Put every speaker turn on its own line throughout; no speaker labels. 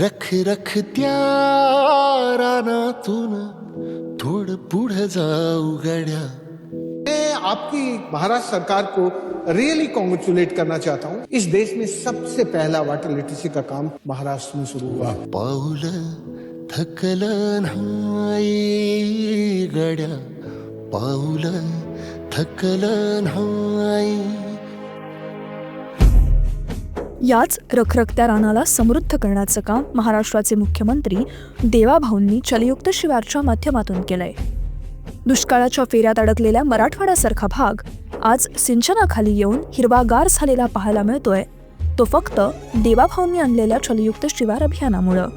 रख रख त्या रानातून थोडं पुढं जाऊ गड्या।
मैं आपकी महाराष्ट्र सरकार को रियली कॉन्ग्रेचुलेट करना चाहता हूँ। इस देश में सबसे पहला वाटर लिटरेसी का काम महाराष्ट्र में शुरू हुआ।
पाऊल थकलं नाही गड्या पाऊल थकलं नाही
याच रखरखत्या रानाला समृद्ध करण्याचं काम महाराष्ट्राचे मुख्यमंत्री देवाभाऊंनी चलयुक्त शिवारच्या माध्यमातून केलंय. दुष्काळाच्या फेऱ्यात अडकलेल्या मराठवाड्यासारखा भाग आज सिंचनाखाली येऊन हिरवागार झालेला पाहायला मिळतोय. तो फक्त देवाभाऊंनी आणलेल्या चलयुक्त शिवार अभियानामुळं.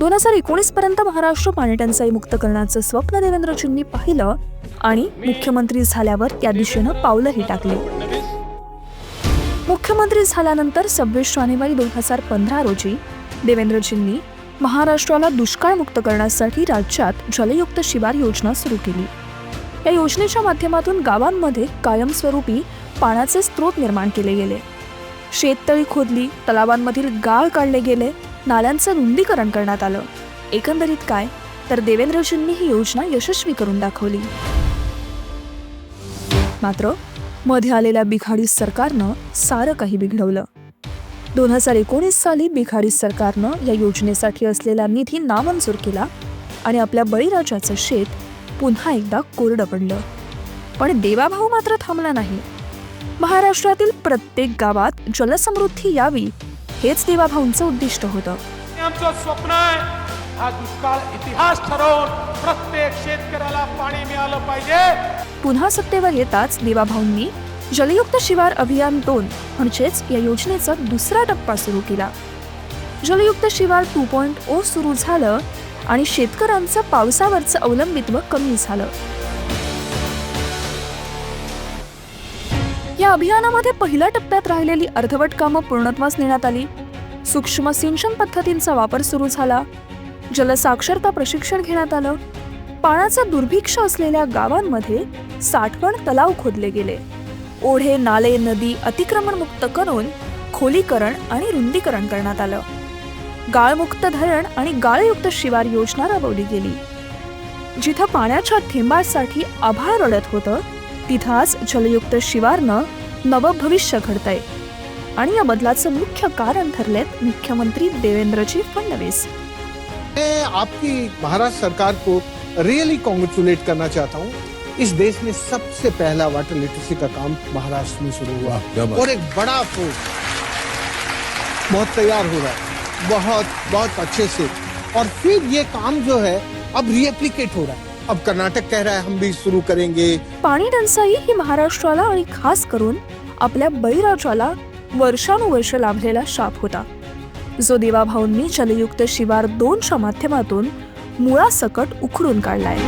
दोन हजार एकोणीस पर्यंत महाराष्ट्र पाणीटंचाई मुक्त करण्याचं स्वप्न देवेंद्रजींनी पाहिलं आणि मुख्यमंत्री झाल्यावर त्या दिशेनं पावलंही टाकली. मुख्यमंत्री झाल्यानंतर सव्वीस जानेवारी दोन हजार पंधरा रोजी देवेंद्रजींनी महाराष्ट्राला दुष्काळमुक्त करण्यासाठी राज्यात जलयुक्त शिवार योजना सुरू केली. या योजनेच्या माध्यमातून गावांमध्ये कायमस्वरूपी पाण्याचे स्रोत निर्माण केले गेले. शेततळी खोदली तलावांमधील गाळ काढले गेले नाल्यांचं रुंदीकरण करण्यात आलं. एकंदरीत काय? तर देवेंद्रजींनी ही योजना यशस्वी करून दाखवली. मात्र मध्ये आलेल्या बिघाडी सरकारनं सारं काही बिघडवलं. दोन हजार एकोणीस साली बिघाडी सरकारनं या योजनेसाठी असलेला निधी नामंजूर केला आणि आपल्या बळीराजाचं शेत पुन्हा एकदा कोरडं पडलं. पण देवाभाऊ मात्र थांबला नाही. महाराष्ट्रातील प्रत्येक गावात जलसमृद्धी यावी हेच देवाभाऊंचं उद्दिष्ट होतं.
आमचं स्वप्न आहे. हा दुष्काळ इतिहास ठरवून प्रत्येक शेतकऱ्याला पाणी मिळालं पाहिजे.
पुन्हा सत्तेवर येताच देवाभाऊंनी जलयुक्त शिवार अभियान दोन म्हणजेच या योजनेचा दुसरा टप्पा सुरू केला. जलयुक्त शिवार टू पॉईंट ओ सुरू झालं आणि शेतकऱ्यांचं पावसावरचं अवलंबित्व कमी झालं. या अभियानामध्ये पहिल्या टप्प्यात राहिलेली अर्धवट कामं पूर्णत्वास नेण्यात आली. सूक्ष्म सिंचन पद्धतींचा वापर सुरू झाला. जलसाक्षरता प्रशिक्षण घेण्यात आलं. पाण्याचा दुर्भिक्ष असलेल्या गावांमध्ये साठवण तलाव खोदले गेले. ओढे नाले नदी अतिक्रमणमुक्त करून खोलीकरण आणि रुंदीकरण करण्यात आलं. गाळमुक्त धरण आणि गाळयुक्त शिवार योजना राबवली गेली. जिथं पाण्याच्या थेंबासाठी आभाळ रडत होतं तिथं आज जलयुक्त शिवारनं नवं भविष्य घडतंय. आणि या बदलाचं मुख्य कारण ठरलेत मुख्यमंत्री देवेंद्रजी फडणवीस.
मैं आपकी महाराष्ट्र सरकार को रियली कॉन्ग्रेचुलेट करना चाहता हूँ। इस देश में सबसे पहला वाटर लिटरेसी का काम महाराष्ट्र में शुरू हुआ। और एक बड़ा फोर्स बहुत तैयार हो रहा है। बहुत बहुत अच्छे से। और फिर ये काम जो है अब रिएप्लीकेट हो रहा है। अब कर्नाटक कह रहा है हम भी शुरू करेंगे।
पाणी टंचाई ही महाराष्ट्राला आणि खास करून आपल्या बळीराजाला वर्षानुवर्ष लाभलेला शाप होता. जो देवाभाऊंनी जलयुक्त शिवार दोनच्या माध्यमातून मुळासकट उखडून काढलाय.